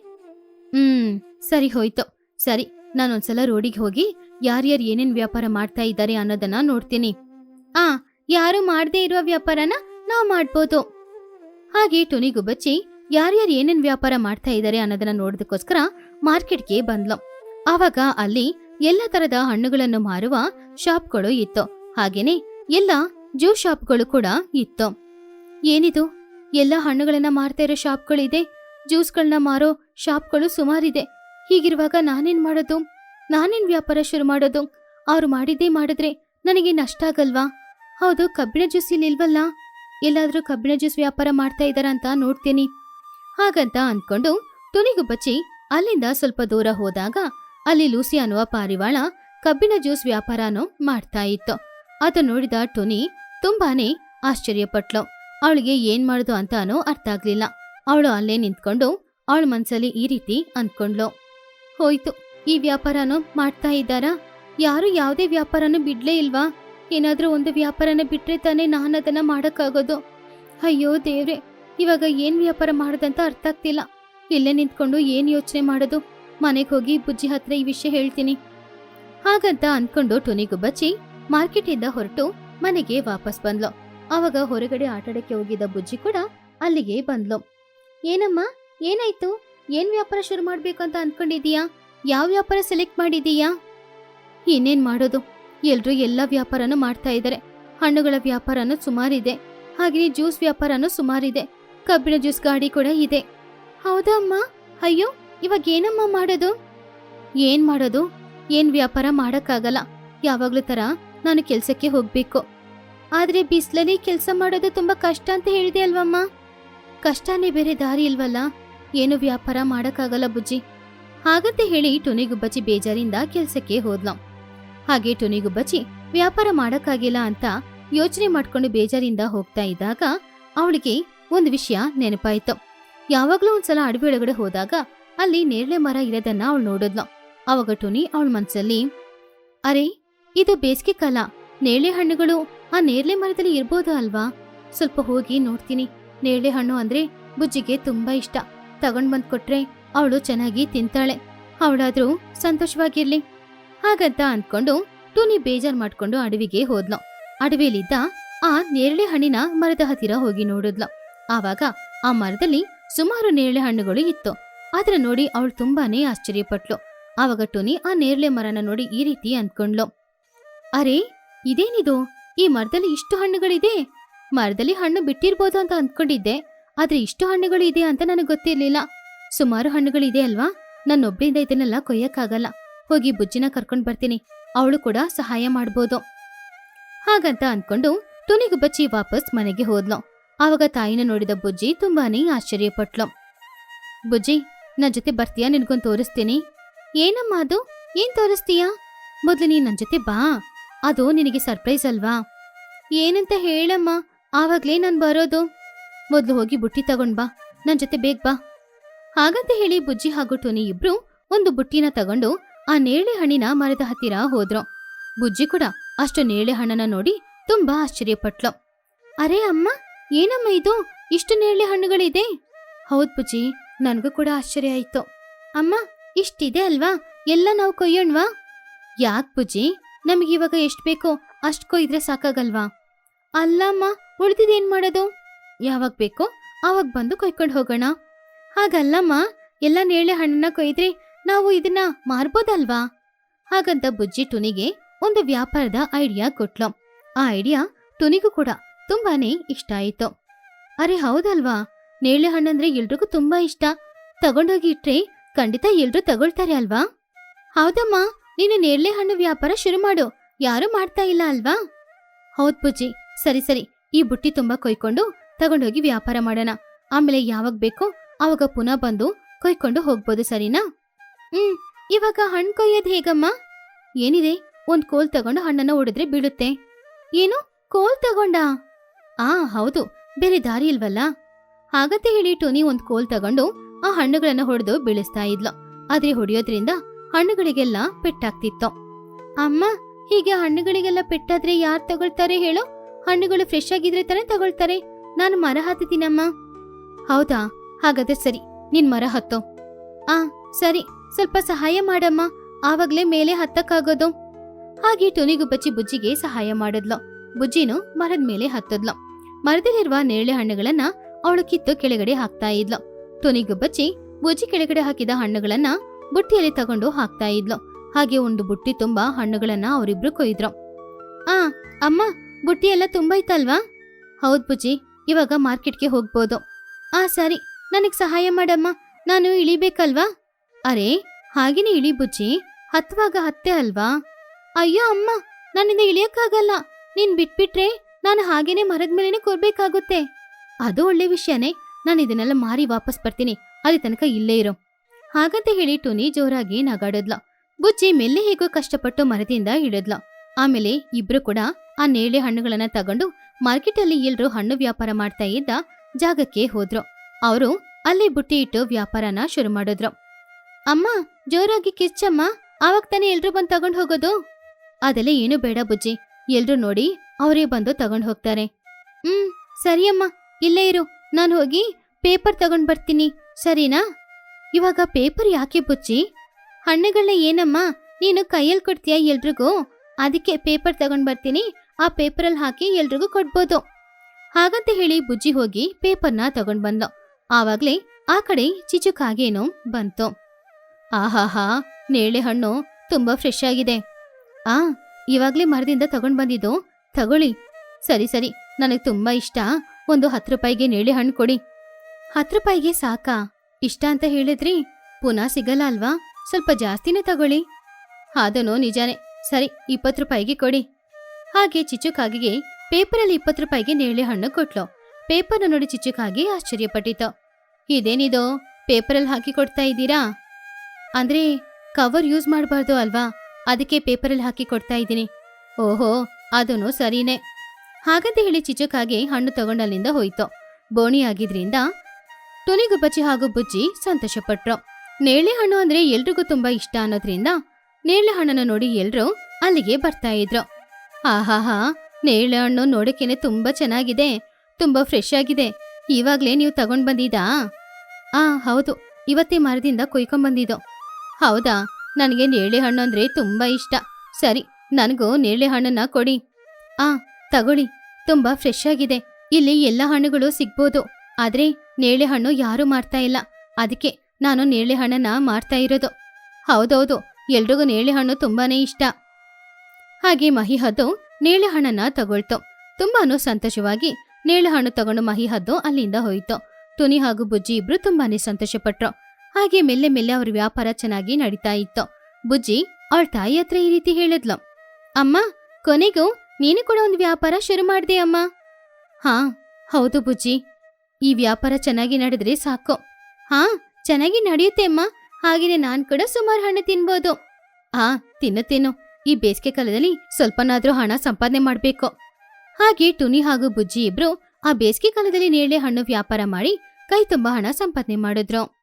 ಹ್ಮ್, ಸರಿ ಹೋಯ್ತು. ಸರಿ, ನಾನೊಂದ್ಸಲ ರೋಡಿಗೆ ಹೋಗಿ ಯಾರ್ಯಾರು ಏನೇನ್ ವ್ಯಾಪಾರ ಮಾಡ್ತಾ ಇದ್ದಾರೆ ಅನ್ನೋದನ್ನ ನೋಡ್ತೀನಿ. ಆ, ಯಾರು ಮಾಡದೇ ಇರುವ ವ್ಯಾಪಾರನ ನಾವು ಮಾಡ್ಬೋದು. ಹಾಗೆ ಟುನಿಗು ಬಚ್ಚಿ ಯಾರ್ಯಾರು ಏನೇನ್ ವ್ಯಾಪಾರ ಮಾಡ್ತಾ ಇದ್ದಾರೆ ಅನ್ನೋದನ್ನ ನೋಡೋದಕ್ಕೋಸ್ಕರ ಮಾರ್ಕೆಟ್ಗೆ ಬಂದ್ಲು. ಆವಾಗ ಅಲ್ಲಿ ಎಲ್ಲ ತರದ ಹಣ್ಣುಗಳನ್ನು ಮಾರುವ ಶಾಪ್ಗಳು ಇತ್ತು. ಹಾಗೇನೆ ಎಲ್ಲ ಜ್ಯೂಸ್ ಶಾಪ್ಗಳು ಕೂಡ ಇತ್ತು. ಏನಿದು? ಎಲ್ಲ ಹಣ್ಣುಗಳನ್ನ ಮಾರ್ತಾ ಇರೋ ಶಾಪ್ಗಳಿದೆ. ಜ್ಯೂಸ್ಗಳನ್ನ ಮಾರೋ ಶಾಪ್ಗಳು ಸುಮಾರಿದೆ. ಹೀಗಿರುವಾಗ ನಾನೇನ್ ಮಾಡೋದು? ನಾನೇನ್ ವ್ಯಾಪಾರ ಶುರು ಮಾಡೋದು? ಅವ್ರು ಮಾಡಿದ್ದೇ ಮಾಡಿದ್ರೆ ನನಗೆ ನಷ್ಟ ಆಗಲ್ವಾ? ಹೌದು, ಕಬ್ಬಿಣ ಜ್ಯೂಸ್ ಇಲ್ಲಿಲ್ವಲ್ಲ ಎಲ್ಲಾದರೂ ಕಬ್ಬಿಣ ಜ್ಯೂಸ್ ವ್ಯಾಪಾರ ಮಾಡ್ತಾ ಇದಾರ ಅಂತ ನೋಡ್ತೀನಿ. ಹಾಗಂತ ಅನ್ಕೊಂಡು ತುನಿಗು ಬಚ್ಚಿ ಅಲ್ಲಿಂದ ಸ್ವಲ್ಪ ದೂರ ಹೋದಾಗ ಅಲ್ಲಿ ಲೂಸಿ ಅನ್ನುವ ಪಾರಿವಾಳ ಕಬ್ಬಿನ ಜ್ಯೂಸ್ ವ್ಯಾಪಾರನೂ ಮಾಡ್ತಾ ಇತ್ತು. ಅದು ನೋಡಿದ ಟುನಿ ತುಂಬಾನೇ ಆಶ್ಚರ್ಯಪಟ್ಲು. ಅವಳಿಗೆ ಏನ್ ಮಾಡುದು ಅಂತಾನೂ ಅರ್ಥ ಆಗ್ಲಿಲ್ಲ. ಅವಳು ಅಲ್ಲೇ ನಿಂತ್ಕೊಂಡು ಅವಳ ಮನ್ಸಲ್ಲಿ ಈ ರೀತಿ ಅಂದ್ಕೊಂಡ್ಲು ಹೋಯ್ತು, ಈ ವ್ಯಾಪಾರನೂ ಮಾಡ್ತಾ ಇದ್ದಾರಾ? ಯಾರು ಯಾವುದೇ ವ್ಯಾಪಾರನೂ ಬಿಡ್ಲೇ ಇಲ್ವಾ? ಏನಾದ್ರೂ ಒಂದು ವ್ಯಾಪಾರನ ಬಿಟ್ರೆ ತಾನೇ ನಾನು ಅದನ್ನ ಮಾಡಕ್ಕಾಗೋದು. ಅಯ್ಯೋ ದೇವ್ರೆ ಇವಾಗ ಏನ್ ವ್ಯಾಪಾರ ಮಾಡೋದಂತ ಅರ್ಥ ಆಗ್ತಿಲ್ಲ. ಇಲ್ಲೇ ನಿಂತ್ಕೊಂಡು ಏನ್ ಯೋಚನೆ ಮಾಡೋದು? ಮನೆಗೆ ಹೋಗಿ ಬುಜ್ಜಿ ಹತ್ರ ಈ ವಿಷಯ ಹೇಳ್ತೀನಿ. ಹಾಗಂತ ಅನ್ಕೊಂಡು ಟುನಿಗೂ ಬಚ್ಚಿ ಮಾರ್ಕೆಟಿಂದ ಹೊರಟು ಮನೆಗೆ ವಾಪಸ್ ಬಂದ್ಲು. ಅವಾಗ ಹೊರಗಡೆ ಆಟಾಡಕ್ಕೆ ಹೋಗಿದ್ದ ಬುಜ್ಜಿ ಕೂಡ ಅಲ್ಲಿಗೆ ಬಂದ್ಲು. ಏನಮ್ಮ? ಏನಾಯ್ತು? ಏನ್ ವ್ಯಾಪಾರ ಶುರು ಮಾಡ್ಬೇಕು ಅಂತ ಅನ್ಕೊಂಡಿದೀಯಾ ಯಾವ ವ್ಯಾಪಾರ ಸೆಲೆಕ್ಟ್ ಮಾಡಿದೀಯಾ ಏನೇನ್ ಮಾಡೋದು? ಎಲ್ರು ಎಲ್ಲ ವ್ಯಾಪಾರನೂ ಮಾಡ್ತಾ ಇದ್ದಾರೆ ಹಣ್ಣುಗಳ ವ್ಯಾಪಾರನೂ ಸುಮಾರಿದೆ. ಹಾಗೆಯೇ ಜ್ಯೂಸ್ ವ್ಯಾಪಾರನೂ ಸುಮಾರಿದೆ. ಕಬ್ಬಿಣ ಜ್ಯೂಸ್ ಗಾಡಿ ಕೂಡ ಇದೆ. ಹೌದಾ ಅಮ್ಮ ಅಯ್ಯೋ, ಇವಾಗ ಏನಮ್ಮ ಮಾಡೋದು? ಏನ್ ಮಾಡೋದು? ಏನ್ ವ್ಯಾಪಾರ ಮಾಡಕ್ಕಾಗಲ್ಲ. ಯಾವಾಗ್ಲೂ ತರ ನಾನು ಕೆಲ್ಸಕ್ಕೆ ಹೋಗ್ಬೇಕು. ಆದ್ರೆ ಬಿಸ್ಲಲ್ಲಿ ಕೆಲಸ ಮಾಡೋದು ತುಂಬಾ ಕಷ್ಟ ಅಂತ ಹೇಳಿದೆ ಅಲ್ವಮ್ಮ? ಕಷ್ಟನೇ ಬೇರೆ ದಾರಿ ಇಲ್ವಲ್ಲ? ಏನು ವ್ಯಾಪಾರ ಮಾಡಕ್ಕಾಗಲ್ಲ ಬುಜ್ಜಿ. ಹಾಗಂತ ಹೇಳಿ ಟುನಿಗುಬ್ಬಚ್ಚಿ ಬೇಜಾರಿಂದ ಕೆಲ್ಸಕ್ಕೆ ಹೋದ್ಲ. ಹಾಗೆ ಟುನಿಗುಬ್ಬಚ್ಚಿ ವ್ಯಾಪಾರ ಮಾಡಕ್ಕಾಗಿಲ್ಲ ಅಂತ ಯೋಚನೆ ಮಾಡ್ಕೊಂಡು ಬೇಜಾರಿಂದ ಹೋಗ್ತಾ ಇದ್ದಾಗ ಅವಳಿಗೆ ಒಂದು ವಿಷಯ ನೆನಪಾಯ್ತು. ಯಾವಾಗ್ಲೂ ಒಂದ್ಸಲ ಅಡವಿ ಒಳಗಡೆ ಹೋದಾಗ ಅಲ್ಲಿ ನೇರಳೆ ಮರ ಇರೋದನ್ನ ಅವಳು ನೋಡಿದ್ಲು. ಅವಾಗ ಟುನಿ ಅವಳ ಮನ್ಸಲ್ಲಿ, ಅರೆ, ಇದು ಬೇಸಿಗೆ ಕಾಲ. ನೇರಳೆ ಹಣ್ಣುಗಳು ಆ ನೇರಳೆ ಮರದಲ್ಲಿ ಇರ್ಬೋದು ಅಲ್ವಾ? ಸ್ವಲ್ಪ ಹೋಗಿ ನೋಡ್ತೀನಿ. ನೇರಳೆ ಹಣ್ಣು ಅಂದ್ರೆ ಬುಜ್ಜಿಗೆ ತುಂಬಾ ಇಷ್ಟ. ತಗೊಂಡ್ ಬಂದ್ ಕೊಟ್ರೆ ಅವಳು ಚೆನ್ನಾಗಿ ತಿಂತಾಳೆ. ಅವಳಾದ್ರೂ ಸಂತೋಷವಾಗಿರ್ಲಿ. ಹಾಗಂತ ಅಂದ್ಕೊಂಡು ಟೂನಿ ಬೇಜಾರ್ ಮಾಡ್ಕೊಂಡು ಅಡವಿಗೆ ಹೋದ್ಲು. ಅಡವಿಲಿದ್ದ ಆ ನೇರಳೆ ಹಣ್ಣಿನ ಮರದ ಹತ್ತಿರ ಹೋಗಿ ನೋಡಿದ್ಲು. ಆವಾಗ ಆ ಮರದಲ್ಲಿ ಸುಮಾರು ನೇರಳೆ ಹಣ್ಣುಗಳು ಇತ್ತು. ಆದ್ರೆ ನೋಡಿ ಅವಳು ತುಂಬಾನೇ ಆಶ್ಚರ್ಯಪಟ್ಲು. ಆವಾಗ ಟೋನಿ ಆ ನೇರಳೆ ಮರನ ನೋಡಿ ಈ ರೀತಿ ಅಂದ್ಕೊಂಡ್ಲು. ಅರೆ, ಇದೇನಿದು? ಈ ಮರದಲ್ಲಿ ಇಷ್ಟು ಹಣ್ಣುಗಳಿದೆ? ಮರದಲ್ಲಿ ಹಣ್ಣು ಬಿಟ್ಟಿರ್ಬೋದು ಅಂತ ಅಂದ್ಕೊಂಡಿದ್ದೆ. ಆದ್ರೆ ಇಷ್ಟು ಹಣ್ಣುಗಳು ಇದೆ ಅಂತ ನನಗೆ ಗೊತ್ತಿರ್ಲಿಲ್ಲ. ಸುಮಾರು ಹಣ್ಣುಗಳಿದೆ ಅಲ್ವಾ? ನನ್ನೊಬ್ಳಿಂದ ಇದನ್ನೆಲ್ಲ ಕೊಯ್ಯಕ್ಕಾಗಲ್ಲ. ಹೋಗಿ ಬುಜ್ಜಿನ ಕರ್ಕೊಂಡ್ ಬರ್ತೀನಿ. ಅವಳು ಕೂಡ ಸಹಾಯ ಮಾಡ್ಬೋದು. ಹಾಗಂತ ಅನ್ಕೊಂಡು ಬಚ್ಚಿ ವಾಪಸ್ ಮನೆಗೆ ಹೋದ್ಲು. ಆವಾಗ ತಾಯಿನ ನೋಡಿದ ಬುಜ್ಜಿ ತುಂಬಾನೇ ಆಶ್ಚರ್ಯಪಟ್ಲು. ಬುಜ್ಜಿ, ನನ್ ಜೊತೆ ಬರ್ತೀಯಾ ನಿನ್ಗೊಂದು ತೋರಿಸ್ತೀನಿ. ಏನಮ್ಮ ಅದು? ಏನ್ ತೋರಿಸ್ತೀಯಾ? ಮೊದ್ಲು ನೀನ್ ನನ್ ಜೊತೆ ಬಾ. ಅದು ನಿನಗೆ ಸರ್ಪ್ರೈಸ್ ಅಲ್ವಾ? ಏನಂತ ಹೇಳಮ್ಮ, ಆವಾಗ್ಲೇ ನಾನ್ ಬರೋದು? ಮೊದ್ಲು ಹೋಗಿ ಬುಟ್ಟಿ ತಗೊಂಡ್ ಬಾ, ನನ್ ಜೊತೆ ಬೇಗ ಬಾ. ಹಾಗಂತ ಹೇಳಿ ಬುಜ್ಜಿ ಹಾಗೂ ಟೋನಿ ಇಬ್ರು ಒಂದು ಬುಟ್ಟಿನ ತಗೊಂಡು ಆ ನೇರಳೆ ಹಣ್ಣಿನ ಮರದ ಹತ್ತಿರ ಹೋದ್ರು. ಬುಜ್ಜಿ ಕೂಡ ಅಷ್ಟು ನೇರಳೆ ಹಣ್ಣನ್ನ ನೋಡಿ ತುಂಬಾ ಆಶ್ಚರ್ಯಪಟ್ಲು. ಅರೆ ಅಮ್ಮ ಏನಮ್ಮ ಇದು? ಇಷ್ಟು ನೇರಳೆ ಹಣ್ಣುಗಳಿದೆ? ಹೌದ್ ಪುಜಿ, ನನಗೂ ಕೂಡ ಆಶ್ಚರ್ಯ ಆಯ್ತು. ಅಮ್ಮ, ಇಷ್ಟಿದೆ ಅಲ್ವಾ? ಎಲ್ಲ ನಾವು ಕೊಯ್ಯೋಣ್ವಾ? ಯಾಕ್ ಪುಜಿ? ನಮಗೆ ಇವಾಗ ಎಷ್ಟ್ ಬೇಕೋ ಅಷ್ಟ್ ಕೊಯ್ದ್ರೆ ಸಾಕಾಗಲ್ವಾ? ಅಲ್ಲಮ್ಮ, ಉಳಿದಿದೇನ್ ಮಾಡೋದು? ಯಾವಾಗ ಬೇಕೋ ಆವಾಗ ಬಂದು ಕೊಯ್ಕೊಂಡು ಹೋಗೋಣ. ಹಾಗಲ್ಲಮ್ಮ, ಎಲ್ಲ ನೇರಳೆ ಹಣ್ಣನ್ನ ಕೊಯ್ದ್ರೆ ನಾವು ಇದನ್ನ ಮಾರ್ಬೋದಲ್ವಾ? ಹಾಗಂತ ಬುಜ್ಜಿ ಟುನಿಗೆ ಒಂದು ವ್ಯಾಪಾರದ ಐಡಿಯಾ ಕೊಟ್ಲು. ಆ ಐಡಿಯಾ ಟುನಿಗೂ ಕೂಡ ತುಂಬಾನೇ ಇಷ್ಟ ಆಯಿತು. ಅರೆ ಹೌದಲ್ವಾ? ನೇರಳೆ ಹಣ್ಣಂದ್ರೆ ಎಲ್ರಿಗೂ ತುಂಬಾ ಇಷ್ಟ. ತಗೊಂಡೋಗಿ ಇಟ್ರೆ ಖಂಡಿತ ಎಲ್ರೂ ತಗೊಳ್ತಾರೆ ಅಲ್ವಾ? ಹೌದಮ್ಮ, ನೀನು ನೇರಳೆ ಹಣ್ಣು ವ್ಯಾಪಾರ ಶುರು ಮಾಡು. ಯಾರು ಮಾಡ್ತಾ ಇಲ್ಲ ಅಲ್ವಾ? ಹೌದ್ ಪೂಜಿ. ಸರಿ ಸರಿ. ಈ ಬುಟ್ಟಿ ತುಂಬಾ ಕೊಯ್ಕೊಂಡು ತಗೊಂಡೋಗಿ ವ್ಯಾಪಾರ ಮಾಡೋಣ. ಆಮೇಲೆ ಯಾವಾಗ ಬೇಕೋ ಅವಾಗ ಪುನಃ ಬಂದು ಕೊಯ್ಕೊಂಡು ಹೋಗ್ಬೋದು, ಸರಿನಾ? ಹ್ಮ್, ಇವಾಗ ಹಣ್ಣು ಕೊಯ್ಯೋದು ಹೇಗಮ್ಮ? ಏನಿದೆ? ಒಂದ್ ಕೋಲ್ ತಗೊಂಡು ಹಣ್ಣನ್ನ ಹೊಡೆದ್ರೆ ಬೀಳುತ್ತೆ. ಏನು? ಕೋಲ್ ತಗೊಂಡ? ಆ, ಹೌದು. ಬೇರೆ ದಾರಿ ಇಲ್ವಲ್ಲ? ಹಾಗಂತ ಹೇಳಿ ಟೋನಿ ಒಂದ್ ಕೋಲ್ ತಗೊಂಡು ಆ ಹಣ್ಣುಗಳನ್ನ ಹೊಡೆದು ಬೀಳಿಸ್ತಾ ಇದ್ಲು. ಆದ್ರೆ ಹೊಡೆಯೋದ್ರಿಂದ ಹಣ್ಣುಗಳಿಗೆಲ್ಲ ಪೆಟ್ಟಾಗ್ತಿತ್ತು. ಅಮ್ಮ, ಹೀಗೆ ಹಣ್ಣುಗಳಿಗೆಲ್ಲ ಪೆಟ್ಟಾದ್ರೆ ಯಾರ್ ತಗೊಳ್ತಾರೆ ಹೇಳು? ಹಣ್ಣುಗಳು ಫ್ರೆಶ್ ಆಗಿದ್ರೆ ತಾನೇ ತಗೊಳ್ತಾರೆ. ನಾನು ಮರ ಹತ್ತಿದ್ದೀನಮ್ಮ ಹೌದಾ? ಹಾಗಾದ್ರೆ ಸರಿ, ನಿನ್ ಮರ ಹತ್ತೋ. ಆ, ಸರಿ, ಸ್ವಲ್ಪ ಸಹಾಯ ಮಾಡಮ್ಮ. ಆವಾಗ್ಲೇ ಮೇಲೆ ಹತ್ತಕ್ಕಾಗೋದು. ಹಾಗೆ ಟೊನಿಗುಬ್ಬಚ್ಚಿ ಬುಜ್ಜಿಗೆ ಸಹಾಯ ಮಾಡಿದ್ಲು. ಬುಜ್ಜಿನೂ ಮರದ ಮೇಲೆ ಹತ್ತದ್ಲು. ಮರದಲ್ಲಿರುವ ನೇರಳೆ ಹಣ್ಣುಗಳನ್ನ ಅವಳು ಕಿತ್ತು ಕೆಳಗಡೆ ಹಾಕ್ತಾ ಇದ್ಲು. ಬಚ್ಚಿ ಬುಜ್ಜಿ ಕೆಳಗಡೆ ಹಾಕಿದ ಹಣ್ಣುಗಳನ್ನ ಬುಟ್ಟಿಯಲ್ಲಿ ತಗೊಂಡು ಹಾಕ್ತಾ ಇದ್ಲು. ಹಾಗೆ ಒಂದು ಬುಟ್ಟಿ ತುಂಬಾ ಹಣ್ಣುಗಳನ್ನ ಅವರಿಬ್ರು ಕೊಯ್ದ್ರು. ಆ, ಅಮ್ಮ ಬುಟ್ಟಿ ಎಲ್ಲ ತುಂಬೈತಲ್ವಾ ಹೌದ್ ಬುಜ್ಜಿ, ಇವಾಗ ಮಾರ್ಕೆಟ್ಗೆ ಹೋಗ್ಬೋದು. ಆ, ಸರಿ, ನನಗ್ ಸಹಾಯ ಮಾಡಮ್ಮ, ನಾನು ಇಳಿಬೇಕಲ್ವಾ? ಅರೆ, ಹಾಗೇನೆ ಇಳಿ ಬುಜ್ಜಿ ಹತ್ತುವಾಗ ಹತ್ತೆ ಅಲ್ವಾ? ಅಯ್ಯೋ, ಅಮ್ಮ, ನನ್ನಿಂದ ಇಳಿಯಕ್ಕಾಗಲ್ಲ. ನೀನ್ ಬಿಟ್ಬಿಟ್ರೆ ನಾನು ಹಾಗೇನೆ ಮರದ ಮೇಲೇನೆ ಕೊರ್ಬೇಕಾಗುತ್ತೆ. ಅದು ಒಳ್ಳೆ ವಿಷಯನೇ. ನಾನು ಇದನ್ನೆಲ್ಲ ಮಾರಿ ವಾಪಸ್ ಬರ್ತೀನಿ. ಅಲ್ಲಿ ತನಕ ಇಲ್ಲೇ ಇರೋ. ಹಾಗಂತ ಹೇಳಿ ಟೋನಿ ಜೋರಾಗಿ ನಗಾಡದ್ಲ. ಬುಜ್ಜಿ ಮೆಲ್ಲೆ ಹೇಗೋ ಕಷ್ಟಪಟ್ಟು ಮರದಿಂದ ಇಳಿದ್ಲ ಆಮೇಲೆ ಇಬ್ರು ಕೂಡ ಆ ನೇಳೆ ಹಣ್ಣುಗಳನ್ನ ತಗೊಂಡು ಮಾರ್ಕೆಟಲ್ಲಿ ಎಲ್ರು ಹಣ್ಣು ವ್ಯಾಪಾರ ಮಾಡ್ತಾ ಇದ್ದ ಜಾಗಕ್ಕೆ ಹೋದ್ರು. ಅವರು ಅಲ್ಲಿ ಬುಟ್ಟಿ ಇಟ್ಟು ವ್ಯಾಪಾರನ ಶುರು ಮಾಡಿದ್ರು. ಅಮ್ಮ, ಜೋರಾಗಿ ಕಿಚ್ಚಮ್ಮ ಆವಾಗ ತಾನೇ ಎಲ್ರು ಬಂದು ತಗೊಂಡ್ ಹೋಗೋದು? ಅದೆಲ್ಲ ಏನು ಬೇಡ ಬುಜ್ಜಿ. ಎಲ್ರು ನೋಡಿ ಅವರೇ ಬಂದು ತಗೊಂಡು ಹೋಗ್ತಾರೆ. ಹ್ಮ್, ಸರಿಯಮ್ಮ, ಇಲ್ಲೇ ಇರು. ನಾನು ಹೋಗಿ ಪೇಪರ್ ತಗೊಂಡ್ ಬರ್ತೀನಿ. ಸರಿನಾ? ಇವಾಗ ಪೇಪರ್ ಯಾಕೆ ಬುಚ್ಚಿ? ಹಣ್ಣುಗಳನ್ನ ಏನಮ್ಮ? ನೀನು ಕೈಯಲ್ಲಿ ಕೊಡ್ತೀಯ ಎಲ್ರಿಗೂ? ಅದಕ್ಕೆ ಪೇಪರ್ ತಗೊಂಡ್ ಬರ್ತೀನಿ. ಆ ಪೇಪರಲ್ಲಿ ಹಾಕಿ ಎಲ್ರಿಗೂ ಕೊಡ್ಬೋದು. ಹಾಗಂತ ಹೇಳಿ ಬುಜ್ಜಿ ಹೋಗಿ ಪೇಪರ್ನ ತಗೊಂಡ್ ಬಂದ್ಲು. ಆವಾಗ್ಲೇ ಆ ಕಡೆ ಚಿಚುಕಾಗೇನೋ ಬಂತು. ಆಹಾಹಾ ನೇಳೆ ಹಣ್ಣು ತುಂಬಾ ಫ್ರೆಶ್ ಆಗಿದೆ. ಆ, ಇವಾಗ್ಲೇ ಮರದಿಂದ ತಗೊಂಡ್ ಬಂದಿದ್ದು ತಗೊಳ್ಳಿ. ಸರಿ ಸರಿ. ನನಗೆ ತುಂಬಾ ಇಷ್ಟ. ಒಂದು ಹತ್ತು ರೂಪಾಯಿಗೆ ನೇಳಿ ಹಣ್ಣು ಕೊಡಿ. ಹತ್ತು ರೂಪಾಯಿಗೆ ಸಾಕಾ? ಇಷ್ಟ ಅಂತ ಹೇಳಿದ್ರಿ. ಪುನಃ ಸಿಗಲ್ಲ ಅಲ್ವಾ? ಸ್ವಲ್ಪ ಜಾಸ್ತಿನೇ ತಗೊಳ್ಳಿ. ಆದನೋ ನಿಜಾನೇ. ಸರಿ, ಇಪ್ಪತ್ತು ರೂಪಾಯಿಗೆ ಕೊಡಿ. ಹಾಗೆ ಚಿಚುಕಾಗಿಗೆ ಪೇಪರಲ್ಲಿ ಇಪ್ಪತ್ತು ರೂಪಾಯಿಗೆ ನೇರಳೆ ಹಣ್ಣು ಕೊಟ್ಲು. ಪೇಪರ್ನ ನೋಡಿ ಚಿಚುಕಾಗಿ ಆಶ್ಚರ್ಯಪಟ್ಟಿತು. ಇದೇನಿದು? ಪೇಪರಲ್ಲಿ ಹಾಕಿ ಕೊಡ್ತಾ ಇದ್ದೀರಾ? ಅಂದ್ರೆ ಕವರ್ ಯೂಸ್ ಮಾಡಬಾರ್ದು ಅಲ್ವಾ? ಅದಕ್ಕೆ ಪೇಪರಲ್ಲಿ ಹಾಕಿ ಕೊಡ್ತಾ ಇದ್ದೀನಿ. ಓಹೋ ಅದನ್ನು ಸರಿನೇ. ಹಾಗಂತ ಹೇಳಿ ಚಿಚಕಾಗಿ ಹಣ್ಣು ತಗೊಂಡಲ್ಲಿಂದ ಹೋಯ್ತು. ಬೋಣಿ ಆಗಿದ್ರಿಂದ ಬಚ್ಚಿ ಹಾಗೂ ಬುಜ್ಜಿ ಸಂತೋಷಪಟ್ರು. ನೇಳೆ ಹಣ್ಣು ಅಂದ್ರೆ ಎಲ್ರಿಗೂ ತುಂಬಾ ಇಷ್ಟ ಅನ್ನೋದ್ರಿಂದ ನೇಳೆ ಹಣ್ಣನ್ನು ನೋಡಿ ಎಲ್ರೂ ಅಲ್ಲಿಗೆ ಬರ್ತಾ ಇದ್ರು. ಆಹಾಹಾ ನೇಳೆ ಹಣ್ಣು ನೋಡಕ್ಕೇನೆ ತುಂಬಾ ಚೆನ್ನಾಗಿದೆ, ತುಂಬಾ ಫ್ರೆಶ್ ಆಗಿದೆ. ಇವಾಗ್ಲೇ ನೀವು ತಗೊಂಡ್ ಬಂದಿದ್ದಾ ಆ, ಹೌದು. ಇವತ್ತೇ ಮರದಿಂದ ಕೊಯ್ಕೊಂಬಂದಿದ್ದು ಹೌದಾ? ನನಗೆ ನೇಳೆ ಹಣ್ಣು ಅಂದ್ರೆ ತುಂಬಾ ಇಷ್ಟ. ಸರಿ ನನಗೂ ನೇರಳೆ ಹಣ್ಣನ್ನ ಕೊಡಿ. ಆ, ತಗೊಳ್ಳಿ. ತುಂಬಾ ಫ್ರೆಶ್ ಆಗಿದೆ. ಇಲ್ಲಿ ಎಲ್ಲ ಹಣ್ಣುಗಳು ಸಿಗ್ಬೋದು. ಆದ್ರೆ ನೇರಳೆ ಹಣ್ಣು ಯಾರು ಮಾರ್ತಾ ಇಲ್ಲ. ಅದಕ್ಕೆ ನಾನು ನೇರಳೆ ಹಣ್ಣನ್ನ ಮಾರ್ತಾ ಇರೋದು. ಹೌದೌದು, ಎಲ್ರಿಗೂ ನೇರಳೆ ಹಣ್ಣು ತುಂಬಾನೇ ಇಷ್ಟ. ಹಾಗೆ ಮಹಿ ಹದ್ದು ನೇರಳೆ ಹಣ್ಣನ್ನ ತಗೊಳ್ತು. ತುಂಬಾನು ಸಂತೋಷವಾಗಿ ನೇರಳೆ ಹಣ್ಣು ತಗೊಂಡು ಮಹಿ ಹದ್ದು ಅಲ್ಲಿಂದ ಹೋಯ್ತು. ತುನಿ ಹಾಗೂ ಬುಜ್ಜಿ ಇಬ್ರು ತುಂಬಾನೇ ಸಂತೋಷಪಟ್ರು. ಹಾಗೆ ಮೆಲ್ಲೆ ಮೆಲ್ಲೆ ಅವ್ರ ವ್ಯಾಪಾರ ಚೆನ್ನಾಗಿ ನಡೀತಾ ಇತ್ತು. ಬುಜ್ಜಿ ಅವಳ ತಾಯಿ ಹತ್ರ ಈ ರೀತಿ ಹೇಳಿದ್ಲು. ಅಮ್ಮ, ಕೊನೆಗೂ ನೀನು ಕೂಡ ಒಂದು ವ್ಯಾಪಾರ ಶುರು ಮಾಡಿದೆ ಅಮ್ಮ. ಹಾ, ಹೌದು ಬುಜ್ಜಿ. ಈ ವ್ಯಾಪಾರ ಚೆನ್ನಾಗಿ ನಡೆದ್ರೆ ಸಾಕು. ಹಾ, ಚೆನ್ನಾಗಿ ನಡೆಯುತ್ತೆ ಅಮ್ಮ. ಹಾಗೆಯೇ ನಾನ್ ಕೂಡ ಸುಮಾರು ಹಣ್ಣು ತಿನ್ಬೋದು. ಹಾ, ತಿನ್ನು ತಿನ್ನು. ಈ ಬೇಸಿಗೆ ಕಾಲದಲ್ಲಿ ಸ್ವಲ್ಪನಾದ್ರೂ ಹಣ ಸಂಪಾದನೆ ಮಾಡಬೇಕು. ಹಾಗೆ ಟುನಿ ಹಾಗೂ ಬುಜ್ಜಿ ಇಬ್ರು ಆ ಬೇಸಿಗೆ ಕಾಲದಲ್ಲಿ ನೇರಳೆ ಹಣ್ಣು ವ್ಯಾಪಾರ ಮಾಡಿ ಕೈ ತುಂಬಾ ಹಣ ಸಂಪಾದನೆ ಮಾಡಿದ್ರು.